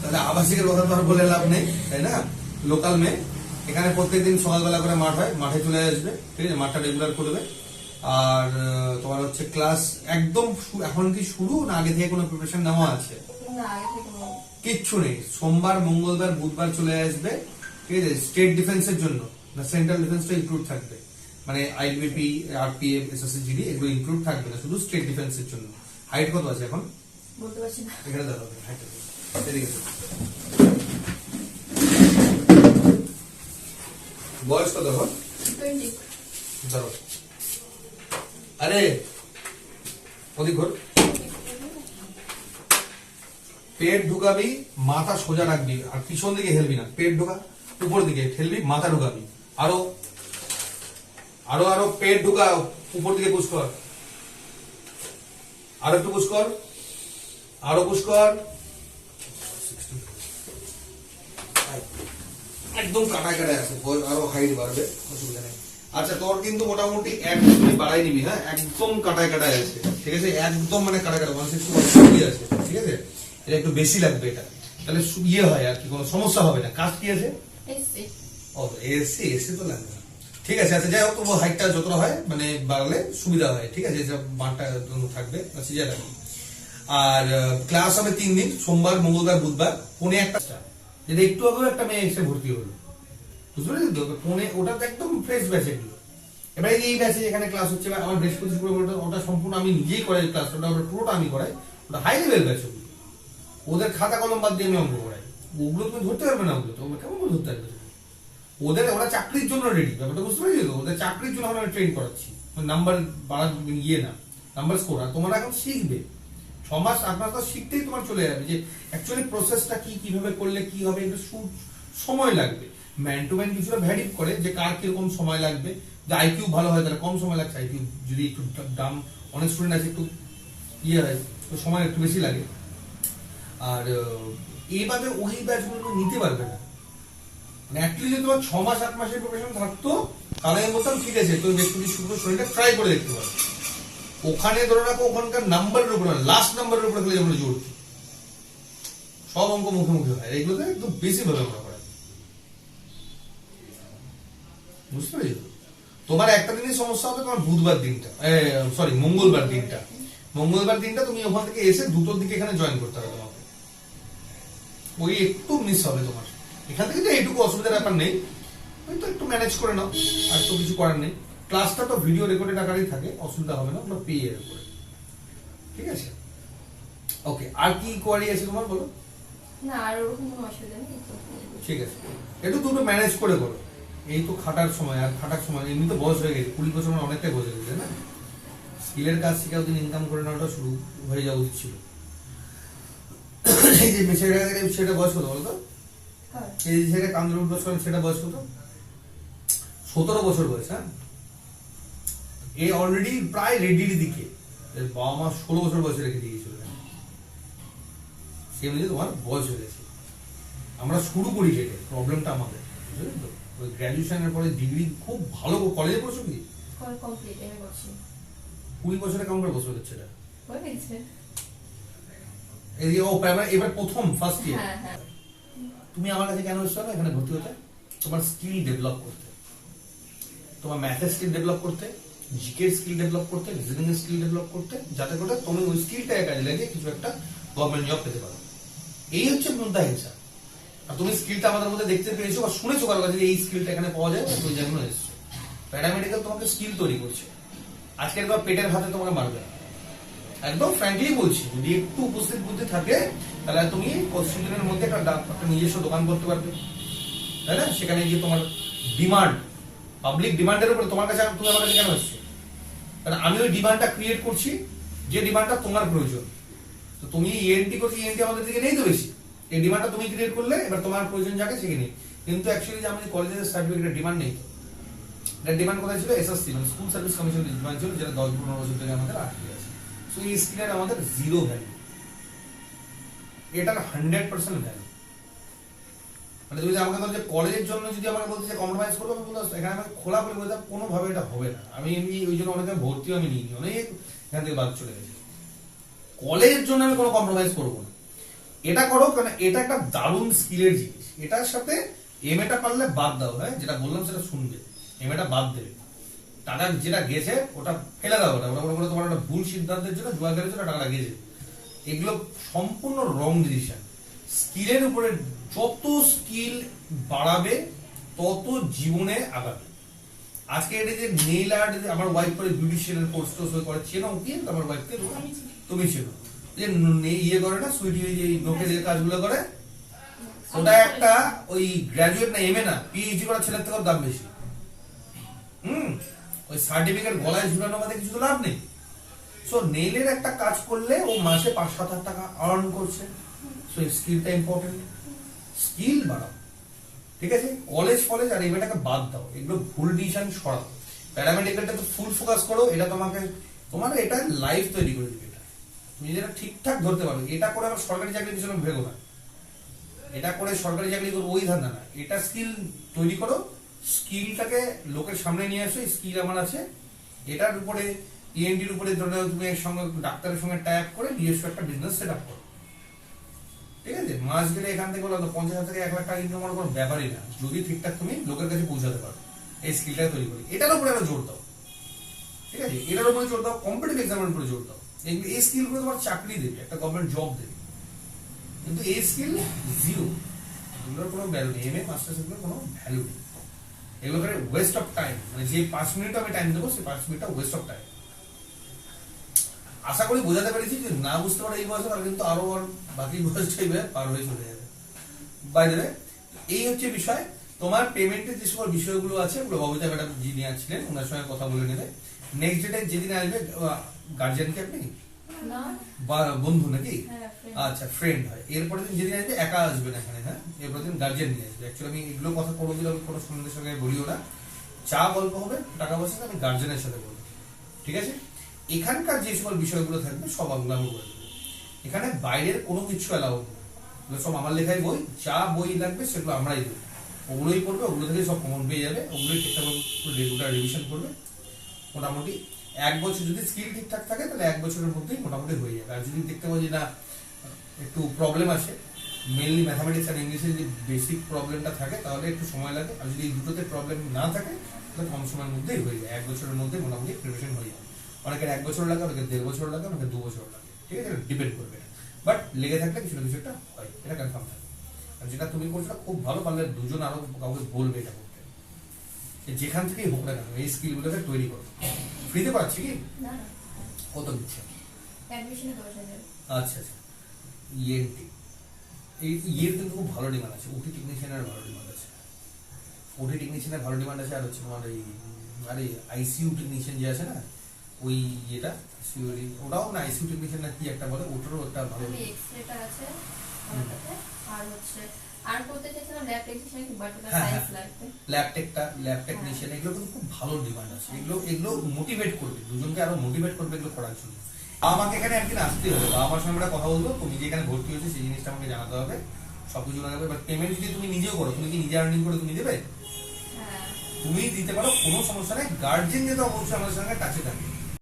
তাহলে আবাসিকের কথা তো আর বলে লাভ নেই তাই না? লোকাল মে এখানে প্রত্যেকদিন সকালবেলা করে মাঠ হয় মাঠে চলে আসবে ঠিক আছে? মাঠটা রেগুলার করবে। আর তোমার হচ্ছে ক্লাস একদম এখন কি শুরু না আগে থেকে কোনো প্রিপারেশন নেওয়া আছে। কিচ্ছু নেই। সোমবার মঙ্গলবার বুধবার চলে আসবে ঠিক আছে? স্টেট ডিফেন্সের জন্য। না সেন্ট্রাল ডিফেন্সটা ইনক্লুড থাকবে। মানে আইবিপি আরপিএফ এসএসসি জিডি এগুলো ইনক্লুড থাকবে না। শুধু স্টেট ডিফেন্সের জন্য। হাইট কত আছে এখন? বলতে পারছি না। এখানে দাঁড়াও এদিকে বয়স কত এখন? ধরো। আরে ঘোর পেট ঢুকাবি মাথা সোজা রাখবি আর পিছন দিকে হেলবি না। পেট ঢুকা উপর দিকে ঠেলবি মাথা ঢুকাবি। আরও আরও আরও পেট ঢুকা উপর দিকে পুশ কর। আরও একটু পুশ কর। আরও পুষ্কর একদম কাটায় কাটায় আছে আরও হাইট বাড়বে অসুবিধা নেই। আচ্ছা তোর কিন্তু মোটামুটি এক তুই বাড়াই নিবি হ্যাঁ? একদম কাটায় কাটায় আছে ঠিক আছে? একদম মানে কাটায় কাটায় ওয়ান সিক্সটি আছে ঠিক আছে? এটা একটু বেশি লাগবে এটা। তাহলে ইয়ে হয় আর কি কোনো সমস্যা হবে না। কাজ কি আছে? ও এসি এসি তো লাগবে না। ঠিক আছে আচ্ছা যাই হোক তবু হাইটটা যতটা হয় মানে বাড়লে সুবিধা হয় ঠিক আছে? যে বাঁটটা থাকবে সিজা থাকবে আর ক্লাস হবে তিন দিন, সোমবার, মঙ্গলবার, বুধবার পৌনে একটা যদি একটু আগেও একটা মেয়ে এসে ভর্তি হলো। বুঝতে পেরেছি তো? পৌনে ওটা তো একদম ফ্রেশ ব্যাচ এগুলো। এই ব্যাচে এখানে ক্লাস হচ্ছে আমার বৃহস্পতি শুক্র ওটা ওটা সম্পূর্ণ আমি নিজেই করাই ক্লাস ওটা ওটা পুরোটা আমি করাই। ওটা হাই লেভেল ব্যাচ ওদের খাতা কলম বাদ দিয়ে আমি অঙ্ক করাই। ওগুলো তুমি ধরতে পারবে না ওগুলো তো কেমন করে ধরতে পারবে? ওদের, ওরা চাকরির জন্য রেডি ব্যাপারটা বুঝতে পারছি তো? ওদের চাকরির জন্য আমরা আমি ট্রেন করাচ্ছি। নাম্বার বাড়া ইয়ে না নাম্বার স্কোর আর তোমরা এখন শিখবে। ছ মাস আট মাস তো শিখতেই তোমার চলে যাবে যে অ্যাকচুয়ালি প্রসেসটা কি, কীভাবে করলে কি হবে এটা সময় লাগবে। ম্যান টু ম্যান কিছুটা ভ্যারি করে যে কার কীরকম সময় লাগবে। যে আইকিউ ভালো হয় তাহলে কম সময় লাগছে। আইকিউ যদি একটু দাম, অনেক স্টুডেন্ট আছে একটু ইয়ে হয়, তো সময় একটু বেশি লাগে। আর এইভাবে ওই ব্যাচগুলো নিতে পারবে না। মানে অ্যাটলিস্ট তোমার ছ মাস আট মাসের প্রিপারেশন থাকতো, তাহলে বলতাম ঠিক আছে তুমি ব্যক্তি শুধু শরীরটা ট্রাই করে দেখতে পারো। ওখানে ধরে রাখো, ওখানকার নাম্বারের উপরে লাস্ট নাম্বারের উপরে খালি আমরা জোর দিই। সব অঙ্ক মুখোমুখি মুখে হয় এগুলোতে একটু বেশি ভাবে আমরা করাই। বুঝতে পেরেছ? তোমার একটা দিনই সমস্যা হবে, তোমার বুধবার দিনটা সরি মঙ্গলবার দিনটা। মঙ্গলবার দিনটা তুমি ওখান থেকে এসে দুটোর দিকে এখানে জয়েন করতে হবে তোমাকে। ওই একটু মিস হবে তোমার। এখান থেকে তো এইটুকু অসুবিধার ব্যাপার নেই। তো একটু ম্যানেজ করে নাও, আর তো কিছু করার নেই। ক্লাসটা তো ভিডিও রেকর্ডেড আকারেই থাকে অসুবিধা হবে না ওটা পেয়ে এর উপরে ঠিক আছে? ওকে আর কি কোয়ারি আছে তোমার বলো? না আর ওরকম কোনো অসুবিধা নেই ঠিক আছে। একটু দুটো ম্যানেজ করে করো এই তো খাটার সময় আর খাটার সময় এমনি তো বয়স হয়ে গেছে কুড়ি বছর মানে অনেকটাই হয়ে গেছে না? স্কিলের কাজ শিখে ওদিন ইনকাম করে নেওয়াটা শুরু হয়ে যাওয়া উচিত ছিল। এই যে ছেলেটা সেটা বয়স কত বলতো? এই যে কান্দুর উঠবস সেটা বয়স কত সতেরো বছর বয়স হ্যাঁ? এ অলরেডি প্রায় রেডির দিকে। বাবা মা ষোলো বছর বয়সে রেখে দিয়েছিল সে অনুযায়ী তোমার বয়স হয়ে গেছে। আমরা শুরু করি যেটা প্রবলেমটা আমাদের বুঝলেন তো? ওই গ্র্যাজুয়েশনের পরে ডিগ্রি খুব ভালো কলেজে পড়ছো কি? কুড়ি বছরে কেমন করে বসে হচ্ছে এটা এই ও এবার এবার প্রথম ফার্স্ট ইয়ার হ্যাঁ হ্যাঁ। তুমি আমার কাছে কেন এসছো? এখানে ভর্তি হতে। তোমার স্কিল ডেভেলপ করতে। তোমার ম্যাথের স্কিল ডেভেলপ করতে। জিকে স্কিল ডেভেলপ করতে রিজনিং স্কিল ডেভেলপ করতে, যাতে করে তুমি ওই স্কিলটাকে কাজে লাগিয়ে কিছু একটা গভর্নমেন্ট জব পেতে পারো। এই হচ্ছে মুদ্রা হিসাব আর তুমি স্কিলটা আমাদের মধ্যে দেখতে পেয়েছ বা শুনেছো কারও কাছে যে এই স্কিলটা এখানে পাওয়া যায়, তুমি জন্য এসছো। প্যারামেডিক্যাল তোমাকে স্কিল তৈরি করছে। আজকের পর পেটের হাতে তোমাকে মারবে একদম ফ্র্যাঙ্কলি বলছি, যদি একটু উপস্থিত বুদ্ধি থাকে, তাহলে তুমি কনস্টিটিউশনের মধ্যে একটা একটা নিজস্ব দোকান করতে পারবে। তাই না? সেখানে গিয়ে তোমার ডিমান্ড পাবলিক ডিমান্ডের উপরে তোমার কাছে তুমি আমার কাছে কেন এসছো? কারণ আমি ওই ডিমান্ডটা ক্রিয়েট করছি, যে ডিমান্ডটা তোমার প্রয়োজন। তো তুমি ইএনটি করছি ইএনটি আমাদের দিকে নেই তো বেশি। এই ডিমান্ডটা তুমি ক্রিয়েট করলে, এবার তোমার প্রয়োজন যাকে সেখানে নেই। কিন্তু অ্যাকচুয়ালি যে আমাদের কলেজের সার্টিফিকেটের ডিমান্ড নেই। এটা ডিমান্ড কোথায় ছিল? এসএসসি মানে স্কুল সার্ভিস কমিশনের ডিমান্ড ছিল, যেটা দশ পনেরো বছর থেকে আমাদের আটকে আছে সো এই স্কিলের আমাদের জিরো ভ্যালু এটার হান্ড্রেড পার্সেন্ট ভ্যালু মানে তুমি আমাকে ধরো কলেজের জন্য যদি আমাকে বলতে যে কম্প্রোমাইজ করব, আমি বলতে এখানে আমাকে খোলা বলে বলতাম কোনোভাবে এটা হবে না। আমি এমনি ওই জন্য অনেকে ভর্তিও আমি নিইনি অনেক এখান থেকে বাদ চলে গেছে। কলেজের জন্য আমি কোনো কম্প্রোমাইজ করব না। এটা করো, কারণ এটা একটা দারুণ স্কিলের জিনিস। এটার সাথে এম এটা পারলে বাদ দাও হ্যাঁ? যেটা বললাম সেটা শুনবে। এম এটা বাদ দেবে। টাকা যেটা গেছে, ওটা ফেলে দাও ওটা। ওটা বলে তোমার একটা ভুল সিদ্ধান্তের জন্য জুয়া খেলেছে ওটা টাকা গেছে। এগুলো সম্পূর্ণ রং ডিসিশন স্কিলের উপরে যত স্কিল বাড়াবে তত জীবনে আগাবে। আজকে এটা যে নেইল আর্ট আমার ওয়াইফ করে বিউটিশিয়ানের কোর্স টোর্স করে চেনো কি? আমার ওয়াইফকে তুমি চেনো। যে ইয়ে করে না সুইটি ওই যে নোকে যে কাজগুলো করে ওটা একটা ওই গ্রাজুয়েট না এমএ না পিএইচডি করা ছেলের থেকেও দাম বেশি। হুম? ওই সার্টিফিকেট গলায় ঝুলানো বাদে কিছু তো লাভ নেই। সো নেইলের একটা কাজ করলে ও মাসে পাঁচ সাত হাজার টাকা আর্ন করছে। সো স্কিলটা ইম্পর্টেন্ট স্কিল বাড়াও। ঠিক আছে? কলেজ ফলেজ আর এটাকে বাদ দাও। এগুলো ভুল ডিসিশন সরাও। প্যারামেডিক্যালটা তো ফুল ফোকাস করো। এটা তোমাকে, তোমার এটা লাইফ তৈরি করে দিবে এটা। তুমি যেটা ঠিকঠাক ধরতে পারবে এটা করে আবার সরকারি চাকরির পিছনে ভেগো না। এটা করে সরকারি চাকরি করব, ওই ধান্দা না। এটা স্কিল তৈরি করো। স্কিলটাকে লোকের সামনে নিয়ে আসো স্কিল আমার আছে। এটার উপরে ইএনটির উপরে ধরে তুমি এর সঙ্গে, ডাক্তারের সঙ্গে ট্যাপ করে নিজস্ব একটা বিজনেস সেট আপ করো। ঠিক আছে? মাস গেলে এখান থেকে বলো, পঞ্চাশ হাজার থেকে এক লাখ টাকা ইনকাম করার কোনো ব্যাপারই না। যদি ঠিকঠাক তুমি লোকের কাছে পৌঁছাতে পারো। এই স্কিলটা তৈরি করি। এটার উপরে আরও জোর দাও। ঠিক আছে? এটার উপরে জোর দাও কম্পিটিভ এক্সামের উপরে জোর দাও। এই স্কিলগুলো তোমার চাকরি দেবে, একটা গভর্নমেন্ট জব দেবে। কিন্তু এই স্কিল জিরো এগুলোর কোনো ভ্যালু নেই। এম এ মাস্টার্স এগুলোর কোনো ভ্যালু নেই। এগুলো ওয়েস্ট অফ টাইম মানে যে পাঁচ মিনিট আমি টাইম দেবো, সেই পাঁচ মিনিটটা ওয়েস্ট অফ টাইম আশা করি বোঝাতে পেরেছি যে না বুঝতে পারে এই বয়সে তাহলে কিন্তু আরও আর বাকি বয়সটাই পার হয়ে চলে যাবে। বাই দেবে এই হচ্ছে বিষয়। তোমার পেমেন্টের যে সকল বিষয়গুলো আছে ওগুলো ববিতা ম্যাডাম যিনি আছিলেন ওনার সঙ্গে কথা বলে নেবে। নেক্সট ডেটে যেদিন আসবে গার্জিয়ানকে আপনি? বন্ধু নাকি? হ্যাঁ আচ্ছা ফ্রেন্ড হয়। এরপরে দিন যেদিন আসবে একা আসবে না এখানে হ্যাঁ? এরপরে দিন গার্জিয়ান নিয়ে আসবে। অ্যাকচুয়ালি আমি এগুলো কথা কোনো দিন আমি কোনো স্টুডেন্টের সঙ্গে বলিও না। চা গল্প হবে টাকা পয়সা আমি গার্জেনের সাথে বলব। ঠিক আছে? এখানকার যে সকল বিষয়গুলো থাকবে, সব আগুলো আমি বলে দেবো এখানে বাইরের কোনো কিছু অ্যালাউ সব আমার লেখাই বই, যা বই লাগবে সেগুলো আমরাই দেবো। ওগুলোই পড়বে, ওগুলো থেকে সব কমন পেয়ে যাবে, ওগুলোই ঠিকঠাক রেগুলার রিভিশন করবে। মোটামুটি এক বছর যদি স্কিল ঠিকঠাক থাকে, তাহলে এক বছরের মধ্যেই মোটামুটি হয়ে যাবে। আর যদি দেখতে পাবো যে না, একটু প্রবলেম আছে মেনলি ম্যাথামেটিক্স আর ইংলিশে যদি বেসিক প্রবলেমটা থাকে, তাহলে একটু সময় লাগে। আর যদি দুটোতে প্রবলেম না থাকে, তাহলে কম সময়ের মধ্যেই হয়ে যায়। এক বছরের মধ্যে মোটামুটি প্রিপারেশন হয়ে যাবে। অনেকের এক বছর লাগে অনেকের দেড় বছর লাগে অনেকের দু বছর লাগে। ঠিক আছে? ডিপেন্ড করবে বাট লেগে থাকলে কিছু না কিছু একটা হয়। এটা কনফার্ম থাকে আর যেটা তুমি করছ খুব ভালো পারলে দুজন আরও কাউকে বলবে এটা করতে। যেখান থেকেই হোক না কেন এই স্কিলগুলোকে তৈরি করো। ফ্রিতে পাচ্ছি কি? কত দিচ্ছে? আচ্ছা আচ্ছা। ইএনটি এই ইয়ের কিন্তু খুব ভালো ডিমান্ড আছে। ওটি টেকনিশিয়ানের ভালো ডিমান্ড আছে। ওটি টেকনিশিয়ানের ভালো ডিমান্ড আছে। আর হচ্ছে তোমার এই আরে আইসিইউ টেকনিশিয়ান যে আছে না ওই ইয়েটা সিওরি ওটাও না আইসিইউ টেকনিশিয়ান না কি একটা বলে ওটারও একটা ভালো এক্সরেটা আছে আর হচ্ছে আর করতে চাইছিলাম ল্যাব টেকনিশিয়ান বাট ওটা হ্যাঁ, সায়েন্স। লাগবে। ল্যাবটেকটা ল্যাব টেকনিশিয়ান এগুলো কিন্তু খুব ভালো ডিমান্ড আছে। এগুলো এগুলো মোটিভেট করবে দুজনকে আরও মোটিভেট করবে এগুলো করার জন্য। আমাকে এখানে একদিন আসতে হবে বাবা মার সঙ্গে আমরা কথা বলব তুমি যে এখানে ভর্তি হয়েছে সেই জিনিসটা আমাকে জানাতে হবে সব সবকিছু জানাবে বাট পেমেন্ট যদি তুমি নিজেও করো তুমি কি নিজে আর্নিং করে তুমি দেবে? হ্যাঁ। তুমি দিতে পারো কোনো সমস্যা নেই গার্জেন যেটা অবশ্যই আমাদের সঙ্গে কাছে থাকে